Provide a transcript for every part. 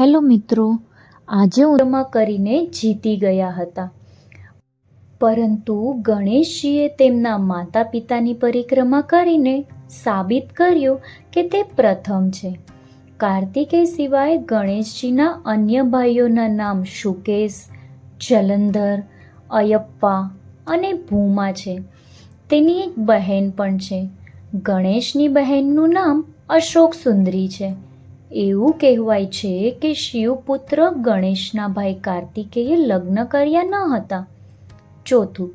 Hello મિત્રો, આજે ઉરમાં કરીને જીતી ગયા હતા. પરંતુ ગણેશજીએ તેમના માતા પિતાની પરિક્રમા કરીને સાબિત કર્યું કે તે પ્રથમ છે. કાર્તિકેય સિવાય ગણેશજીના અન્ય ભાઈઓના નામ શુકેશ, જલંધર, અયપ્પા અને ભૂમા છે. તેની એક બહેન પણ છે. ગણેશની બહેનનું નામ અશોક સુંદરી છે. એવું કહેવાય છે કે શિવપુત્ર ગણેશના ભાઈ કાર્તિકેયે લગ્ન કર્યા ન હતા. ચોથું,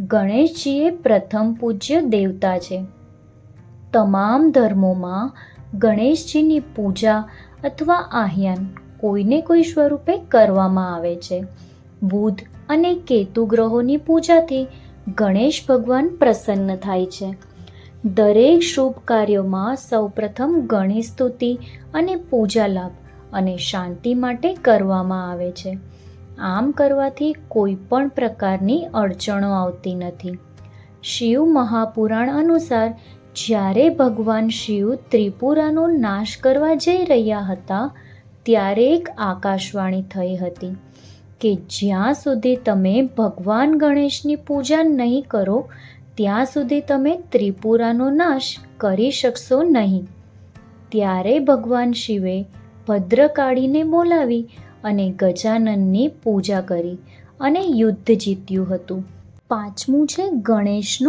ગણેશજીએ પ્રથમ પૂજ્ય દેવતા છે. તમામ ધર્મોમાં ગણેશજીની પૂજા અથવા આહ્યાન કોઈને કોઈ સ્વરૂપે કરવામાં આવે છે. બુધ અને કેતુ ગ્રહોની પૂજાથી ગણેશ ભગવાન પ્રસન્ન થાય છે. દરેક શુભ કાર્યોમાં સૌપ્રથમ ગણેશ સ્તુતિ અને પૂજા લાભ અને શાંતિ માટે કરવામાં આવે છે. આમ કરવાથી કોઈ પણ પ્રકારની અડચણો આવતી નથી. શિવ મહાપુરાણ અનુસાર, જ્યારે ભગવાન શિવ ત્રિપુરાનો નાશ કરવા જઈ રહ્યા હતા, ત્યારે એક આકાશવાણી થઈ હતી કે જ્યાં સુધી તમે ભગવાન ગણેશની પૂજા નહીં કરો ત્યાં સુધી તમે ત્રિપુરાનો નાશ કરી શકશો નહીં. ત્યારે ભગવાન શિવે ભદ્રકાળીને બોલાવી અને ગજાનનની પૂજા કરી અને યુદ્ધ જીત્યું હતું. પાંચમું છે ગણેશનો